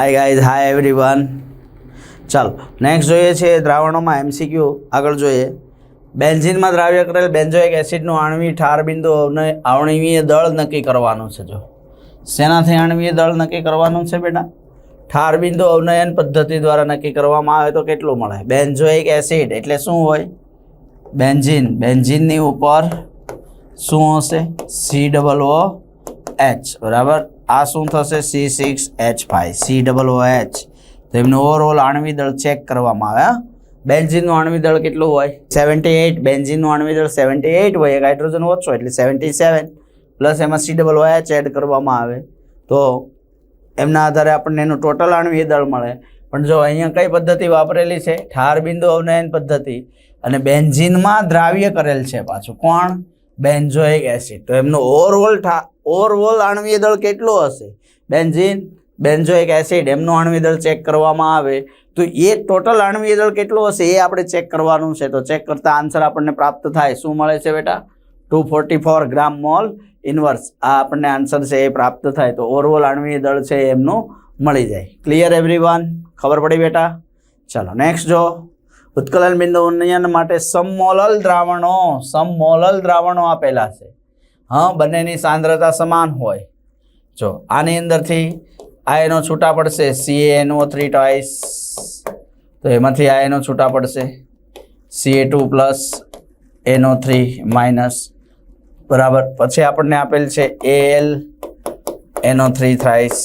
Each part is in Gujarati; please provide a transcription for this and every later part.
હાય ગાઈઝ હાય એવરીવન ચાલો નેક્સ્ટ જોઈએ છે દ્રાવણોમાં એમસીક્યુ આગળ જોઈએ. બેન્ઝિનમાં દ્રાવ્ય કરેલ બેન્ઝોઇક એસિડનું આણવી ઠાર બિંદુ અને દળ નક્કી કરવાનું છે, જો. શેનાથી આણવીય દળ નક્કી કરવાનું છે બેટા? ઠાર બિંદુ અવનયન પદ્ધતિ દ્વારા નક્કી કરવામાં આવે તો કેટલું મળે? બેન્ઝોઇક એસિડ એટલે શું હોય? બેન્ઝિન. બેન્ઝિનની ઉપર શું હશે? સી ડબલ ઓ એચ બરાબર? આ શું થશે? C six H five C double O H તો એમનું ઓવરઓલ આણવી દળ ચેક કરવામાં આવે, હા? બેન્ઝિનનું આણવી દળ કેટલું હોય? સેવન્ટી એઇટ બેન્ઝિનનું આણવી દળ સેવન્ટી એઇટ હોય, એક હાઇડ્રોજન ઓછો એટલે સેવન્ટી સેવન પ્લસ એમાં C double O H add કરવામાં આવે. તો એમના આધારે આપણને એનું ટોટલ આણવી દળ મળે. પણ જો અહીંયા કઈ પદ્ધતિ વાપરેલી છે? ઠાર બિંદુ અવનયન પદ્ધતિ. અને બેન્ઝિનમાં દ્રાવ્ય કરેલ છે પાછું. કોણ? Benzoic acid. તો એમનું ઓવરઓલ ઠા ઓવરઓલ આણવીય દળ કેટલું હશે? બેન્ઝિન, બેન્ઝોઇક એસિડ, એમનું આણવીય દળ ચેક કરવામાં આવે. તો એ ટોટલ આણવીય દળ કેટલું હશે એ આપણે ચેક કરવાનું છે. તો ચેક કરતા આન્સર આપણને પ્રાપ્ત થાય. શું મળે છે બેટા? Two forty four gram mol inverse. આ આપણને આન્સર છે એ પ્રાપ્ત થાય. તો ઓવરઓલ આણવીય દળ છે એમનું મળી જાય. ક્લિયર એવરીવન ખબર પડી બેટા? ચાલો નેક્સ્ટ જો. ઉત્કલન બિંદુ ઉન્નયન માટે સમમોલલ દ્રાવણો સમમોલલ દ્રાવણો આપેલા છે. હા, બંનેની સાંદ્રતા સમાન હોય. જો, આની અંદરથી આયનો છૂટા પડશે. સી એનો થ્રી ટ્વાઇસ તો એમાંથી આયનો છૂટા પડશે. C A two plus N O three minus બરાબર. પછી આપણને આપેલ છે એલ એનો થ્રી થ્રાઇસ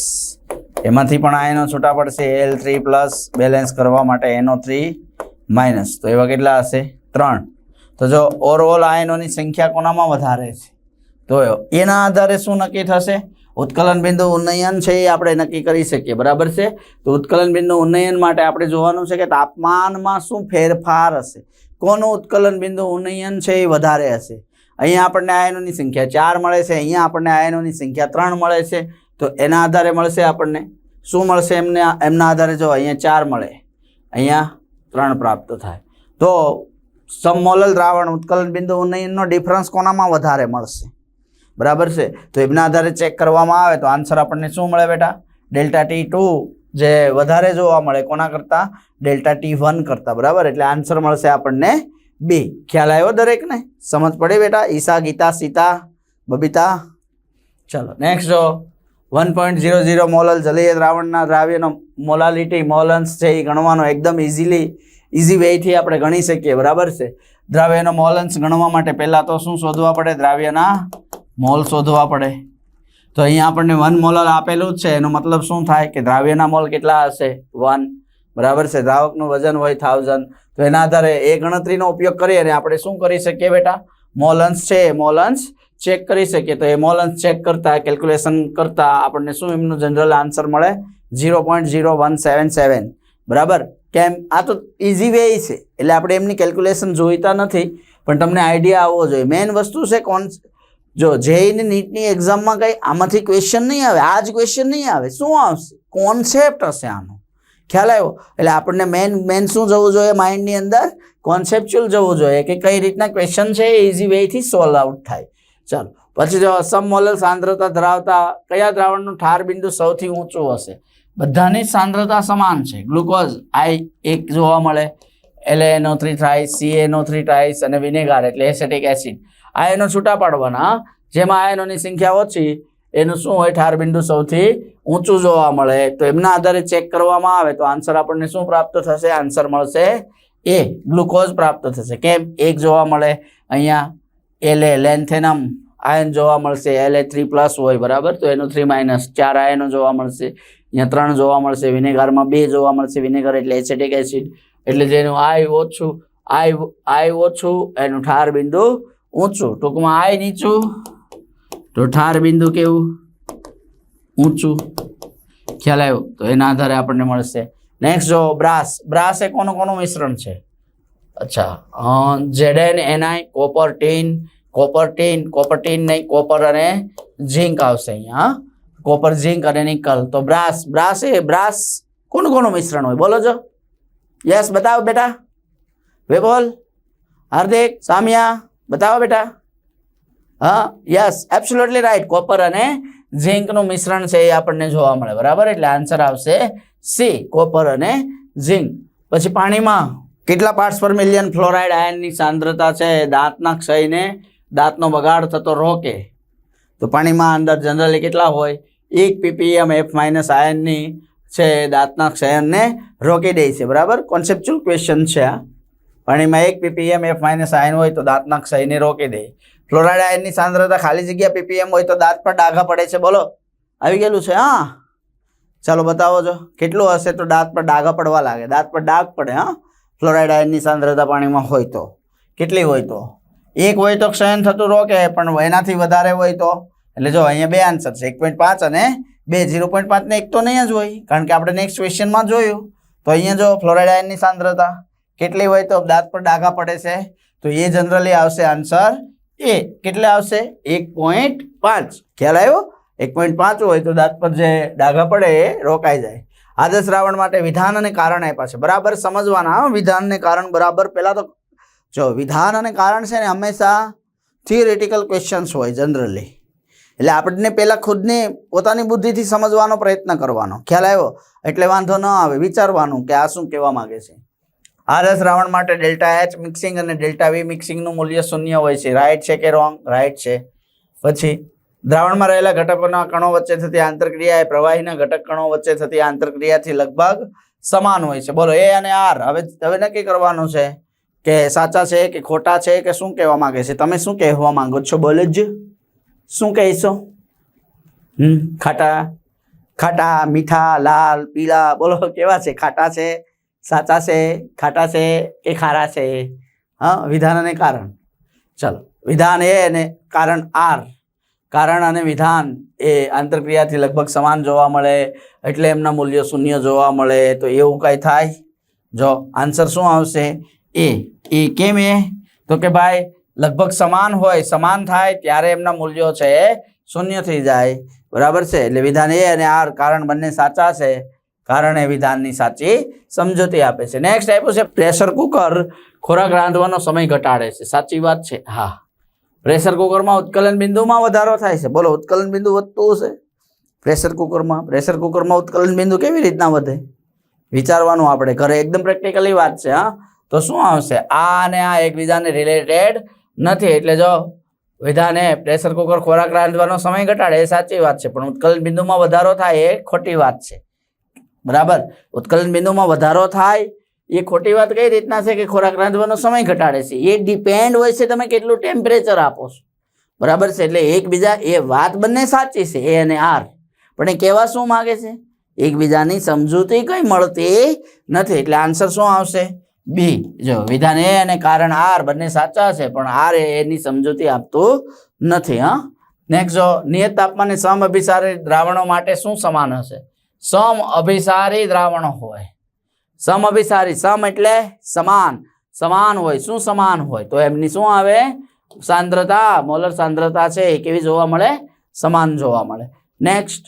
એમાંથી પણ આયનો છૂટા પડશે. એલ થ્રી પ્લસ બેલેન્સ કરવા માટે એનો થ્રી માઇનસ તો એવા કેટલા હશે? ત્રણ. તો જો ઓવરઓલ આયનોની સંખ્યા કોનામાં વધારે છે? તો એના આધારે શું નક્કી થશે? ઉત્કલન બિંદુ ઉન્નયન છે એ આપણે નક્કી કરી શકીએ, બરાબર છે? તો ઉત્કલન બિંદુ ઉન્નયન માટે આપણે જોવાનું છે કે તાપમાનમાં શું ફેરફાર હશે? કોનું ઉત્કલન બિંદુ ઉન્નયન છે એ વધારે હશે? અહીંયા આપણને આયનોની સંખ્યા ચાર મળે છે, અહીંયા આપણને આયનોની સંખ્યા ત્રણ મળે છે, તો એના આધારે મળશે આપણને? શું મળશે એમને? એમના આધારે જો અહીંયા ચાર મળે, અહીંયા ત્રણ પ્રાપ્ત થાય. તો સમમોલલ દ્રાવણ ઉત્કલન બિંદુ ઉન્નયનનો ડિફરન્સ કોનામાં વધારે મળશે? બરાબર છે? તો એમના આધારે ચેક કરવામાં આવે તો આન્સર આપણને શું મળે બેટા? ડેલ્ટા ટી ટુ જે વધારે જોવા મળે કોના કરતાં? ડેલ્ટા ટી વન કરતાં, બરાબર? એટલે આન્સર મળશે આપણને બી. ખ્યાલ આવ્યો દરેકને? સમજ પડે બેટા? ઈશા, ગીતા, સીતા, બબીતા. ચલો નેક્સ્ટ જો. One point zero zero molal, જલીય દ્રાવણના દ્રાવ્યનો મોલાલિટી, મોલન્સ છે એ ગણવાનો એકદમ ઇઝીલી ઇઝી વેથી આપણે ગણી શકીએ, બરાબર છે? દ્રાવ્યનો મોલન્સ ગણવા માટે પહેલાં તો શું શોધવા પડે? દ્રાવ્યના મોલ શોધવા પડે. તો અહીંયા આપણને વન મોલર આપેલું જ છે. એનો મતલબ શું થાય કે દ્રાવ્યના મોલ કેટલા હશે? વન. બરાબર છે? દ્રાવકનું વજન હોય થાઉઝન્ડ તો એના આધારે એ ગણતરીનો ઉપયોગ કરી અને આપણે શું કરી શકીએ બેટા? મોલન્સ છે. એ મોલન્સ ચેક કરી શકીએ. તો એ મોલન્સ ચેક કરતા કેલ્ક્યુલેશન કરતા આપણને શું એમનું જનરલ આન્સર મળે? Zero point zero one seven seven બરાબર? કેમ? આ તો ઇઝી વે છે. એટલે આપણે એમની કેલ્ક્યુલેશન જોઈતા નથી. પણ તમને આઈડિયા આવવો જોઈએ. મેઇન વસ્તુ છે કોન જો જેઈની નીટની એક્ઝામમાં કંઈ આમાંથી ક્વેશ્ચન નહીં આવે આ જ ક્વેશ્ચન નહીં આવે, શું આવશે? કોન્સેપ્ટ હશે આનો. ખ્યાલ આવ્યો? એટલે આપણને મેન મેન શું જવું જોઈએ માઇન્ડની અંદર? કોન્સેપ્ચ્યુઅલ જવું જોઈએ કે કઈ રીતના ક્વેશ્ચન છે એ ઇઝી વેથી સોલ્વ આઉટ થાય. ચાલો, પછી જો સમમોલલ સાંદ્રતા ધરાવતા કયા દ્રાવણનું ઠાર બિંદુ સૌથી ઊંચું હશે? બધાની સાંદ્રતા સમાન છે. ગ્લુકોઝ, આઈ એક જોવા મળે. L N O three thrice C N O three thrice અને વિનેગાર એટલે એસેટિક એસિડ આ એનો છૂટા પાડવાના જેમાં આયનોની સંખ્યા ઓછી, એનું શું હોય? ઠાર બિંદુ સૌથી ઊંચું જોવા મળે. તો એમના આધારે ચેક કરવામાં આવે, તો આન્સર આપણને શું પ્રાપ્ત થશે? આન્સર મળશે એ ગ્લુકોઝ પ્રાપ્ત થશે. કેમ? એક જોવા મળે. અહીંયા એલ એ લેન્થેનમ આયન જોવા મળશે. એલ એ થ્રી પ્લસ હોય, બરાબર? તો એનું થ્રી માઇનસ ચાર આયનો જોવા મળશે. અહીંયા ત્રણ જોવા મળશે. વિનેગારમાં બે જોવા મળશે. વિનેગર એટલે એસેટિક એસિડ એટલે જેનું આય ઓછું આય આય ઓછું, એનું ઠાર બિંદુ ઊંચું, ટૂંકમાં આય નીચું. તો ઠાર બિંદુ કેવું? ઊંચું. ખ્યાલ આવ્યો? તો એના આધારે આપણને મળશે. નેક્સ્ટ જો, બ્રાસ. બ્રાસ એ કોનું કોનું મિશ્રણ છે? અચ્છા. જેડેન NI copper tin. Copper tin copper tin નહીં, કોપર અને ઝીંક આવશે અહીંયા કોપર, ઝીંક અને નિકલ. તો બ્રાસ બ્રાસ એ, બ્રાસ કોનું કોનું મિશ્રણ હોય? બોલો જો. યસ બતાવો બેટા. વિપુલ, હાર્દિક, સામિયા. બતાવો બેટા. હા? યસ એબ્સોલ્યુટલી રાઈટ કોપર અને ઝિંકનું મિશ્રણ છે એ આપણને જોવા મળે. બરાબર? એટલે આન્સર આવશે સી કોપર અને ઝિંક પછી પાણીમાં કેટલા પાર્ટ્સ પર મિલિયન ફ્લોરાઇડ આયનની સાંદ્રતા છે? દાંતના ક્ષયને દાંતનો બગાડ થતો રોકે. તો પાણીમાં અંદર જનરલી કેટલા હોય? એક પીપીએમ એફ માઇનસ આયનની છે દાંતના ક્ષયનને રોકી દે છે. બરાબર? કોન્સેપ્ચ્યુઅલ ક્વેશ્ચન છે આ. પાણીમાં એક પીપીએમ એફ માઇનસ આયન હોય તો દાંતના ક્ષયને રોકી દે. ફ્લોરાઇડ આયનની સાંદ્રતા ખાલી જગ્યા પીપીએમ હોય તો દાંત પર ડાઘા પડે છે, બોલો. આવી ગયેલું છે, હા. ચાલો બતાવો છો કેટલું હશે તો દાંત પર ડાઘા પડવા લાગે? દાંત પર ડાઘ પડે, હા? ફ્લોરાઇડ આયનની સાંદ્રતા પાણીમાં હોય તો. કેટલી હોય તો? એક હોય તો ક્ષયન થતું રોકે, પણ એનાથી વધારે હોય તો? એટલે જો અહીંયા બે આન્સર છે, એક પોઈન્ટ પાંચ અને બે ઝીરો પોઈન્ટ પાંચ ને એક તો નહીં જ હોય, કારણ કે આપણે નેક્સ્ટ ક્વેશ્ચનમાં જોયું. તો અહીંયા જો ફ્લોરાઇડ આયનની સાંદ્રતા કેટલી હોય તો દાંત પર ડાઘા પડે છે? તો એ જનરલી આવશે આન્સર એ કેટલે આવશે? એક પોઈન્ટ પાંચ. ખ્યાલ આવ્યો? એક પોઈન્ટ પાંચ હોય તો દાંત પર જે ડાઘા પડે એ રોકાઈ જાય. આદર્શ રાવણ માટે વિધાન અને કારણ આપ્યા છે. બરાબર સમજવાના વિધાનને કારણ બરાબર પહેલાં તો જો, વિધાન અને કારણ છે ને હંમેશા થિયરેટિકલ ક્વેશ્ચન્સ હોય જનરલી એટલે આપણને પહેલાં ખુદને પોતાની બુદ્ધિથી સમજવાનો પ્રયત્ન કરવાનો. ખ્યાલ આવ્યો? એટલે વાંધો ન આવે. વિચારવાનું કે આ શું કહેવા માગે છે? આરએસ રાવણ માટે ડેલ્ટા એચ મિક્સિંગ અને ડેલ્ટા વી મિક્સિંગનું મૂલ્ય શૂન્ય હોય છે. રાઈટ છે કે રોંગ રાઈટ છે. પછી, દ્રાવણમાં રહેલા ઘટકોના કણો વચ્ચે થતી આંતરક્રિયા એ પ્રવાહીના ઘટક કણો વચ્ચે થતી આંતરક્રિયાથી લગભગ સમાન હોય છે. બોલો એ અને આર હવે હવે નક્કી કરવાનું છે કે સાચા છે કે ખોટા છે કે શું કહેવા માંગે છે? તમે શું કહેવા માંગો છો? બોલો જ. શું કહીશો? હમ, ખાટા ખાટા, મીઠા, લાલ, પીળા, બોલો, કેવા છે? ખાટા છે. સાચા છે, ખાટા છે, કે ખારા છે? હા, વિધાન અને કારણ. ચલો, વિધાન એ અને કારણ આર. કારણ અને વિધાન એ આંતરક્રિયાથી લગભગ સમાન જોવા મળે, એટલે એમના મૂલ્યો શૂન્ય જોવા મળે, તો એવું કાંઈ થાય? જો, આન્સર શું આવશે? એ એ કેમ એ? તો કે ભાઈ, લગભગ સમાન હોય, સમાન થાય, ત્યારે એમના મૂલ્યો છે, શૂન્ય થઈ જાય. બરાબર છે? એટલે વિધાન એ અને આર, કારણ બંને સાચા છે. કારણ વિધાનની સાચી સમજૂતી આપે છે. નેક્સ્ટ આપ્યું છે પ્રેશર કુકર ખોરાક રાંધવાનો સમય ઘટાડે છે. સાચી વાત છે? હા. પ્રેશર કુકરમાં ઉત્કલન બિંદુમાં વધારો થાય છે. બોલો, ઉત્કલન બિંદુ વધતું હશે? પ્રેશર કુકરમાં પ્રેશર કુકરમાં ઉત્કલન બિંદુ કેવી રીતના વધે? વિચારવાનું આપણે ઘરે એકદમ પ્રેક્ટિકલી વાત છે, હા. તો શું આવશે? આ અને આ એકબીજાને રિલેટેડ નથી. એટલે જો વિધાને પ્રેશર કુકર ખોરાક રાંધવાનો સમય ઘટાડે, એ સાચી વાત છે. પણ ઉત્કલન બિંદુમાં વધારો થાય એ ખોટી વાત છે. બરાબર? ઉત્કલન બિંદુમાં વધારો થાય. એ ખોટી વાત કઈ રીતના છે કે ખોરાક રાંધવાનો સમય ઘટાડે છે? એ ડિપેન્ડ હોય છે તમે કેટલું ટેમ્પરેચર આપો છો. બરાબર છે? એટલે એકબીજા, એ વાત બંને સાચી છે, એ અને આર. પણ એ કહેવા શું માગે છે? એકબીજાની સમજૂતી કંઈ મળતી નથી. એટલે આન્સર શું આવશે? બી જો, વિધાન એ અને કારણ આર બંને સાચા છે, પણ આર એની સમજૂતી આપતું નથી, હા. નેક્સ્ટ જો, નિયત તાપમાને સમ અભિસારી દ્રાવણો માટે શું સમાન હશે? સમ અભિસારી દ્રાવણો હોય. સમ અભિસારી, સમ એટલે સમાન. સમાન હોય. શું સમાન હોય? તો એમની શું આવે? સાંદ્રતા. મોલર સાંદ્રતા છે. એ કેવી જોવા મળે? સમાન જોવા મળે. નેક્સ્ટ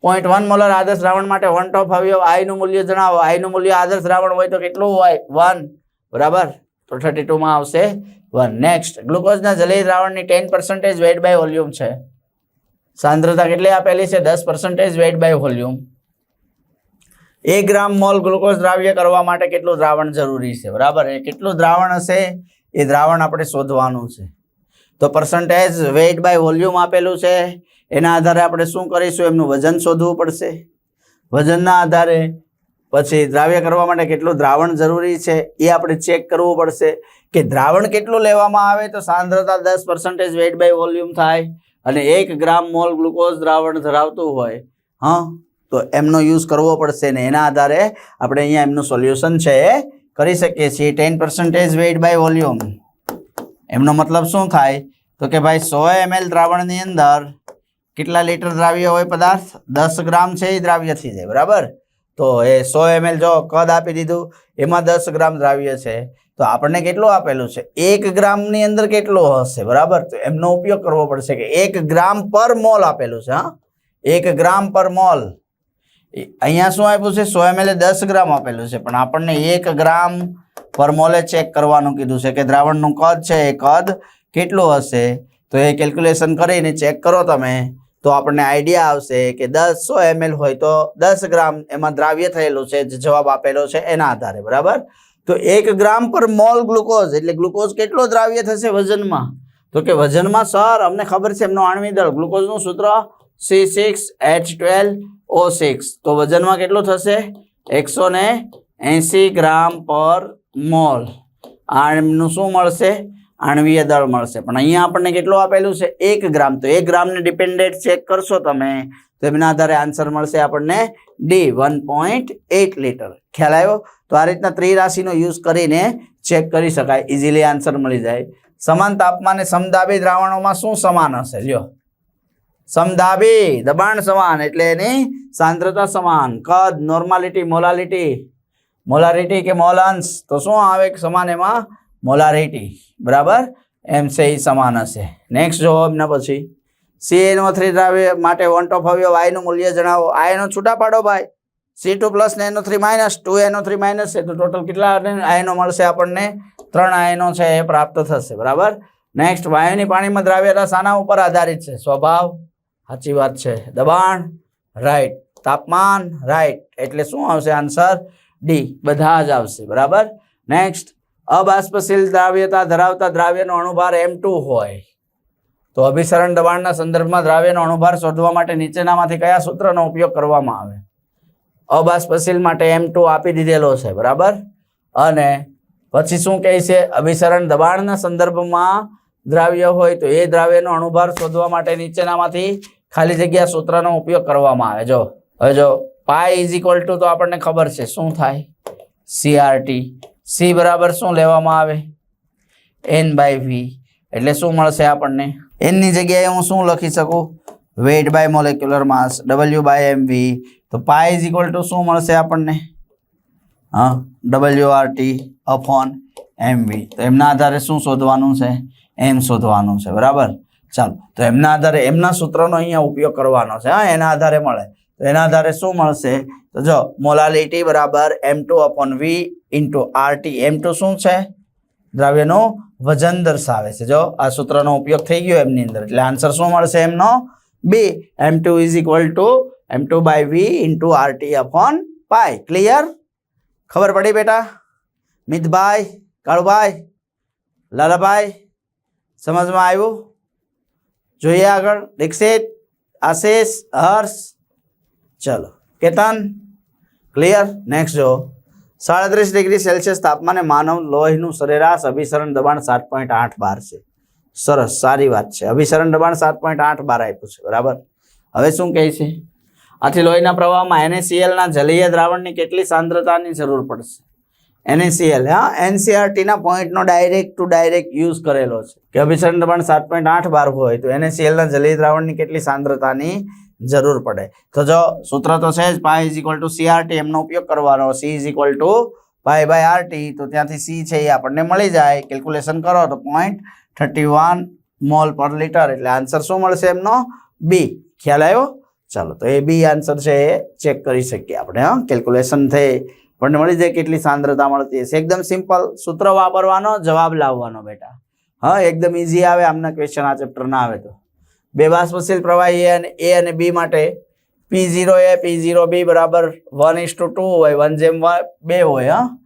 પોઈન્ટ વન મોલર આદર્શ દ્રાવણ માટે વન ટોપ અવયવ. આઈનું મૂલ્ય જણાવો. આઈનું મૂલ્ય આદર્શ દ્રાવણ હોય તો કેટલું હોય? વન બરાબર? તો થર્ટી ટુમાં આવશે વન નેક્સ્ટ ગ્લુકોઝના જલીય દ્રાવણની ten percentage weight by volume છે. સાંદ્રતા કેટલી આપેલી છે? દસ પર્સન્ટેજ વેટ બાય વોલ્યુમ એક ગ્રામ મોલ ગ્લુકોઝ દ્રાવ્ય કરવા માટે કેટલું દ્રાવણ જરૂરી છે? બરાબર? એ કેટલું દ્રાવણ હશે? એ દ્રાવણ આપણે શોધવાનું છે. તો પર્સન્ટેજ વેઇટ બાય વોલ્યુમ આપેલું છે. એના આધારે આપણે શું કરીશું? એમનું વજન શોધવું પડશે. વજનના આધારે પછી દ્રાવ્ય કરવા માટે કેટલું દ્રાવણ જરૂરી છે એ આપણે ચેક કરવું પડશે. કે દ્રાવણ કેટલું લેવામાં આવે તો સાંદ્રતા દસ પર્સન્ટેજ વેઇટ બાય વોલ્યુમ થાય અને એક ગ્રામ મોલ ગ્લુકોઝ દ્રાવણ ધરાવતું હોય, હા? તો એમનો યુઝ કરવો પડશે ને એના આધારે આપણે અહીંયા એમનું સોલ્યુશન છે. એ કરી શકીએ છીએ. Ten percentage weight by volume એમનો મતલબ શું થાય? તો કે ભાઈ સો એમએલ દ્રાવણની અંદર કેટલા લીટર દ્રાવ્ય હોય પદાર્થ? દસ ગ્રામ છે એ દ્રાવ્ય થઈ જાય, બરાબર? તો એ સો એમએલ જો કદ આપી દીધું, એમાં દસ ગ્રામ દ્રાવ્ય છે. તો આપણને કેટલું આપેલું છે? એક ગ્રામની અંદર કેટલું હશે, બરાબર? તો એમનો ઉપયોગ કરવો પડશે કે એક ગ્રામ પર મોલ આપેલું છે, હા? એક ગ્રામ પર મોલ. અહીંયા શું આપ્યું છે? સો એમએલ દસ ગ્રામ આપેલું છે. પણ આપણને એક ગ્રામ પર મોલે ચેક કરવાનું કીધું છે કે દ્રાવણનું કદ છે એ કદ કેટલું હશે? તો એ કેલ્ક્યુલેશન કરીને ચેક કરો તમે. તો આપણને આઈડિયા આવશે કે દસ સો એમએલ હોય તો દસ ગ્રામ એમાં દ્રાવ્ય થયેલું છે. જે જવાબ આપેલો છે એના આધારે, બરાબર? તો એક ગ્રામ પર મોલ ગ્લુકોઝ એટલે ગ્લુકોઝ કેટલો દ્રાવ્ય થશે વજનમાં? તો કે વજનમાં, સર, અમને ખબર છે એમનો આણવી દળ. ગ્લુકોઝનું સૂત્ર C six H twelve O six. તો વજનમાં કેટલું થશે? એકસો ને એંસી ગ્રામ પર મોલ. આ એમનું શું મળશે? આણવીય દળ મળશે. પણ અહીંયા આપણને કેટલું આપેલું છે? એક ગ્રામ. તો એક ગ્રામને ડિપેન્ડેન્ટ ચેક કરશો તમે, તો એમના આધારે આન્સર મળશે આપણને D, one point eight litre. ખ્યાલ આવ્યો? તો આ રીતના ત્રિરાશિનો યુઝ કરીને ચેક કરી શકાય. ઇઝીલી આન્સર મળી જાય. સમાન તાપમાને સમદાબી દ્રાવણોમાં શું સમાન હશે? લ્યો. સમદાબી દબાણ સમાન એટલે એની સાંદ્રતા સમાન. કદ નોર્માલિટી મોલાલિટી મોલારિટી કે મોલાંશ તો શું આવે સમાન એમાં? મોલારિટી બરાબર? એમ સે એ સમાન હશે. નેક્સ્ટ જો, એમના પછી. સી નો થ્રી દ્રાવ્ય માટે વન ટોપ અવયવ આયનું મૂલ્ય જણાવો. આયનો છૂટા પાડો ભાઈ. સી ટુ પ્લસ ને N O three minus two N O three minus છે. તો ટોટલ કેટલા આયનો મળશે આપણને ત્રણ આયનો છે, એ પ્રાપ્ત થશે. બરાબર? નેક્સ્ટ વાયુની પાણીમાં દ્રાવ્યતા શાના ઉપર આધારિત છે. સ્વભાવ સાચી વાત છે. દબાણ રાઈટ તાપમાન રાઈટ એટલે શું આવશે આન્સર ડી બધા જ આવશે. બરાબર? નેક્સ્ટ અબાષ્પશીલ દ્રાવ્યતા ધરાવતા દ્રાવ્યનો અણુભાર એમ ટુ હોય. તો અભિસરણ દબાણના સંદર્ભમાં દ્રાવ્યનો અણુભાર શોધવા માટે નીચેનામાંથી કયા સૂત્રનો ઉપયોગ કરવામાં આવે? અબાષ્પશીલ માટે એમ ટુ આપી દીધેલો છે. બરાબર? અને પછી શું કહે છે? અભિસરણ દબાણના સંદર્ભમાં દ્રાવ્ય હોય તો એ દ્રાવ્યનો અણુભાર શોધવા માટે નીચેનામાંથી ખાલી જગ્યા સૂત્રનો ઉપયોગ કરવામાં આવે. જો, હવે જો પાય ઇઝ ઇક્વલ ટુ તો આપણને ખબર છે શું થાય? સીઆરટી સી બરાબર શું લેવામાં આવે? એન બાય વી એટલે શું મળશે આપણને? એનની જગ્યાએ હું શું લખી શકું? Weight by molecular mass W by M V તો પાય ઇઝ ઇક્વલ ટુ શું મળશે આપણને? હા W R T upon M V તો એમના આધારે શું શોધવાનું છે? એમ શોધવાનું છે, બરાબર? ચાલો, તો એમના આધારે, એમના સૂત્રનો અહીંયા ઉપયોગ કરવાનો છે, હા, એના આધારે મળે. તો એના આધારે શું મળશે? તો જો, મોલાલિટી બરાબર M two upon V into RT M two શું છે? દ્રવ્યનું વજન દર્શાવે છે. જો, આ સૂત્રનો ઉપયોગ થઈ ગયો એમની અંદર, એટલે આન્સર શું મળશે એમનો? B M two is equal to M two by V into R T upon pi clear ખબર પડી બેટા? મિતભાઈ, કાળુભાઈ, લાલાભાઈ? સમજમાં આવ્યું? જોઈએ આગળ. દીક્ષિત આશીષ, હર્ષ. ચલો. કેતન? ક્લિયર? નેક્સ્ટ જો સાડત્રીસ ડિગ્રી સેલ્સિયસ તાપમાને માનવ લોહીનું સરેરાશ અભિસરણ દબાણ સાત પોઈન્ટ આઠ બાર છે. સરસ, સારી વાત છે. અભિસરણ દબાણ સાત પોઈન્ટ આઠ બાર આપ્યું છે. બરાબર? હવે શું કહે છે? આથી લોહીના પ્રવાહમાં એનએસીએલના જલીય દ્રાવણની કેટલી સાંદ્રતાની જરૂર પડશે? NaCl હા એનસીઆરટીના પોઈન્ટનો ડાયરેક્ટ ટુ ડાયરેક્ટ યુઝ કરેલો છે. કે અભિસરણ દબાણ સાત પોઈન્ટ આઠ બાર હોય તો એનએસીએલના જલીય દ્રાવણની કેટલી સાંદ્રતાની જરૂર પડે? તો જો સૂત્ર તો છે જ pi is equal to CRT એમનો ઉપયોગ કરવાનો. C is equal to pi by RT તો ત્યાંથી સી છે એ આપણને મળી જાય. કેલ્ક્યુલેશન કરો તો point thirty one mol per litre એટલે આન્સર શું મળશે એમનો? બી ખ્યાલ આવ્યો? ચાલો, તો એ બી આન્સર છે એ ચેક કરી શકીએ આપણે, હા. કેલ્ક્યુલેશન થઈ. આપણને મળી જાય કેટલી સાંદ્રતા મળતી હશે? એકદમ સિમ્પલ સૂત્ર વાપરવાનો, જવાબ લાવવાનો બેટા. હા, એકદમ ઇઝી આવે, આમના ક્વેશ્ચન આ ચેપ્ટર ના આવે તો. બે બાષ્પશીલ પ્રવાહી એ અને એ અને બી માટે પી ઝીરો એ પી ઝીરો બી બરાબર વન ઇસ ટુ ટુ હોય વન જેમ બે હોય, હા?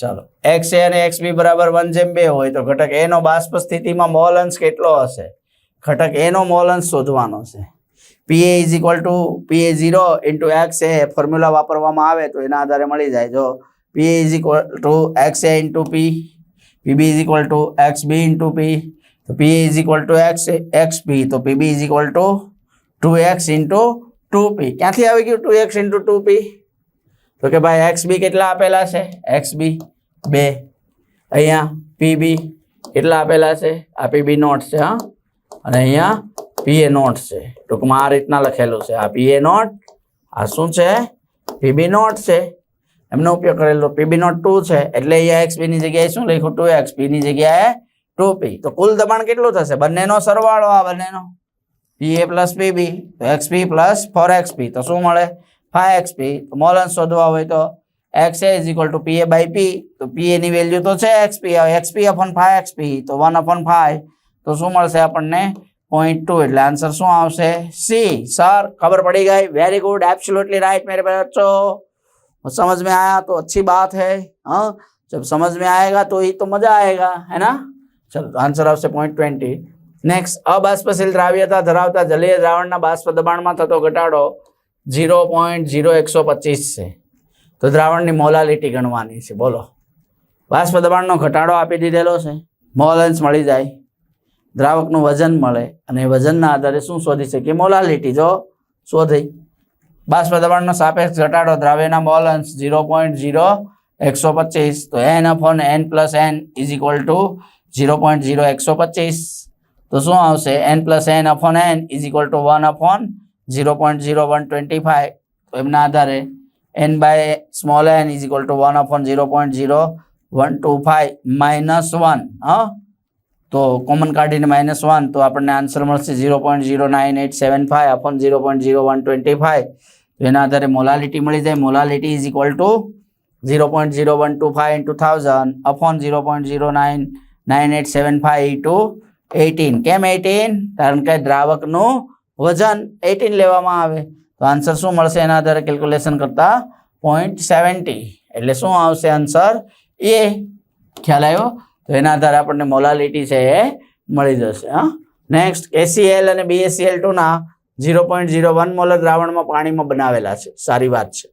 ચાલો. એક્સ એ અને એક્સ બી બરાબર વન જેમ બે હોય, તો ઘટક એનો બાષ્પ સ્થિતિમાં મોલ અંશ કેટલો હશે? ઘટક એનો મોલ અંશ શોધવાનો છે. PA is equal to PA zero into X A formula વાપરવામાં આવે તો એના આધારે મળી જાય. જો PA is equal to X A into P PB is equal to X B into P તો P is equal to X X P તો PB is equal to two X into two P ક્યાંથી આવી ગયું two X into two P તો કે ભાઈ એક્સ બી કેટલા આપેલા છે? એક્સ બી બે. અહીંયા પીબી કેટલા આપેલા છે? આ પીબી નોટ છે, હા. અને અહીંયા પીએ નોટ છે. ટૂંકમાં આ રીતના લખેલું છે. આ પીએ નોટ આ શું છે? પીબી નોટ છે. એમનો ઉપયોગ કરેલો પીબી નોટ ટુ છે. એટલે અહીંયા એક્સની જગ્યાએ શું લખ્યું? ટુ એક્સની જગ્યાએ ટુ પી તો કુલ દબાણ કેટલું થશે? બંનેનો સરવાળો આ બંનેનો. પીએ પ્લસ પીબી તો X P plus four X P તો શું મળે? ફાઈવ એક્સ પી તો મોલન શોધવા હોય તો X A is equal to PA by P તો પીએ ની વેલ્યુ તો છે એક્સ પી હવે X P upon five X P તો વન અપોન ફાઈવ તો શું મળશે આપણને? પોઈન્ટ ટુ એટલે આન્સર શું આવશે સી સર खबर पड़ी गई वेरी गुड एब्सोल्युटली राइट मेरे बच्चों समझ में आया तो अच्छी बात है हाँ जब समझ में आएगा तो ही तो मजा आएगा है ना चलो तो आंसर આવશે પોઈન્ટ ટ્વેન્ટી નેક્સ્ટ અબાષ્પશીલ દ્રાવ્યતા ધરાવતા જલીય દ્રાવણના બાષ્પ દબાણમાં થતો ઘટાડો ઝીરો પોઈન્ટ ઝીરો એકસો પચીસ છે તો દ્રાવણની મોલાલિટી ગણવાની છે બોલો બાષ્પ દબાણનો ઘટાડો આપી દીધેલો છે મોલન્સ મળી જાય દ્રાવકનું વજન મળે અને વજનના આધારે શું શોધી શકીએ? મોલાલિટી. જો શોધી. બાષ્પ દબાણનો સાપેક્ષ ઘટાડો દ્રાવ્યના મોલન્સ ઝીરો પોઈન્ટ ઝીરો એકસો પચીસ. તો N upon N plus N is equal to zero point zero એકસો પચીસ. તો શું આવશે? N plus N upon N is equal to one upon zero point zero one twenty five તો એમના આધારે N by small N is equal to one upon zero point zero one two five minus one હા? તો કોમન કાઢીને માઇનસ વન તો આપણને આન્સર મળશે zero point zero nine eight seven five upon zero point zero one twenty five તો એના આધારે મોલાલિટી મળી જાય. Molality is equal to zero point zero one two five into thousand upon zero point zero nine nine eight seven five two eighteen કેમ એટીન કારણ કે દ્રાવકનું વજન એટીન લેવામાં આવે. તો આન્સર શું મળશે એના આધારે? કેલ્ક્યુલેશન કરતા પોઈન્ટ સેવન્ટી એટલે શું આવશે? આન્સર એ ખ્યાલ આવ્યો? તો એના આધારે આપણને મોલાલિટી છે એ મળી જશે, હા. નેક્સ્ટ એસીએલ અને BACL ટુના zero point zero one molar દ્રાવણમાં પાણીમાં બનાવેલા છે. સારી વાત છે.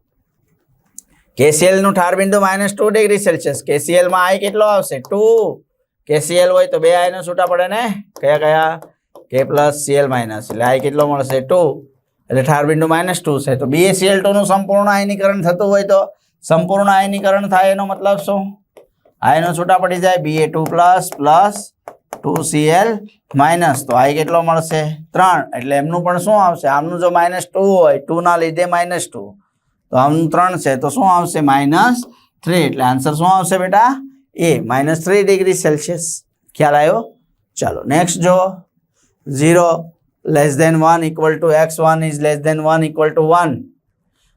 કેસીએલનું ઠાર બિંદુ માઇનસ ટુ ડિગ્રી સેલ્સિયસ કેસીએલમાં આઈ કેટલો આવશે? ટુ કેસીએલ હોય તો બે આઈનો છૂટા પડે ને? કયા કયા? કે પ્લસ સીએલ માઇનસ એટલે આઈ કેટલો મળશે? ટુ એટલે ઠાર બિંદુ માઇનસ ટુ છે. તો બીએસીએલ ટુ નું સંપૂર્ણ આયનીકરણ થતું હોય તો સંપૂર્ણ આયનીકરણ થાય એનો મતલબ શું? આયનો છૂટા પડી જાય B A two plus plus two CL minus તો આઈ કેટલો મળશે? ત્રણ. એટલે એમનું પણ શું આવશે? આમનું જો માઇનસ ટુ હોય ટુના લીધે માઇનસ ટુ તો આમનું ત્રણ છે, તો શું આવશે? માઇનસ થ્રી એટલે આન્સર શું આવશે બેટા? A minus three degree Celsius ખ્યાલ આવ્યો ચાલો નેક્સ્ટ જો. Zero less than one equal to X one is less than one equal to one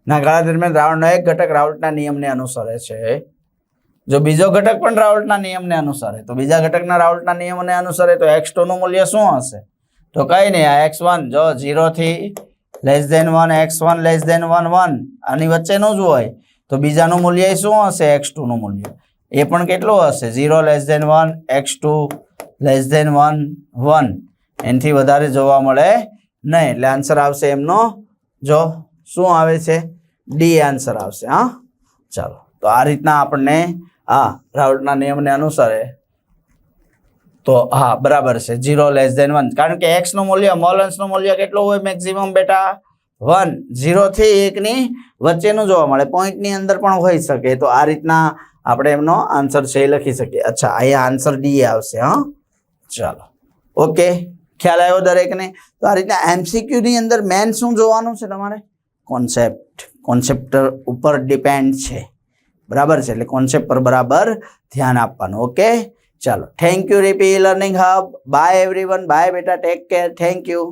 ના, ગાળા દરમિયાન રાઉન્ડનો એક ઘટક રાઉટના નિયમને અનુસરે છે. જો બીજો ઘટક પણ રાઉલ્ટના નિયમને અનુસરે તો બીજા ઘટકના રાઉલ્ટના નિયમને અનુસરે તો એક્સ ટુનું મૂલ્ય શું હશે? તો કંઈ નહીં, આ એક્સ વન જો ઝીરોથી less than one X one less than one one આની વચ્ચેનું જ હોય, તો બીજાનું મૂલ્ય શું હશે? એક્સ ટુનું મૂલ્ય. એ પણ કેટલું હશે? Zero less than one X two less than one one એનાથી વધારે જોવા મળે નહીં. એટલે આન્સર આવશે એમનો જો શું આવે છે? ડી આન્સર આવશે, હા? ચાલો. તો આ રીતના આપણને હા, રાઉટના નિયમને અનુસારે. તો હા, બરાબર છે. ઝીરો લેસ દેન વન કારણ કે એક્સનું મૂલ્ય મૂલ્ય મોલન્સનું મૂલ્ય કેટલું હોય મેક્સિમમ બેટા? વન ઝીરોથી એકની વચ્ચેનું જોવા મળે. પોઈન્ટની અંદર પણ હોઈ શકે. તો આ રીતના આપણે એમનો આન્સર છે એ લખી શકીએ. અચ્છા, અહીંયા આન્સર ડી આવશે, હા? ચાલો. ઓકે ખ્યાલ આવ્યો દરેકને? તો આ રીતના એમસીક્યુની અંદર મેન શું જોવાનું છે તમારે? કોન્સેપ્ટ કોન્સેપ્ટ ઉપર ડિપેન્ડ છે. बराबर कॉन्सेप्ट पर बराबर ध्यान आप ओके चलो thank you Ripi learning hub bye everyone bye बेटा टेक केयर थैंक यू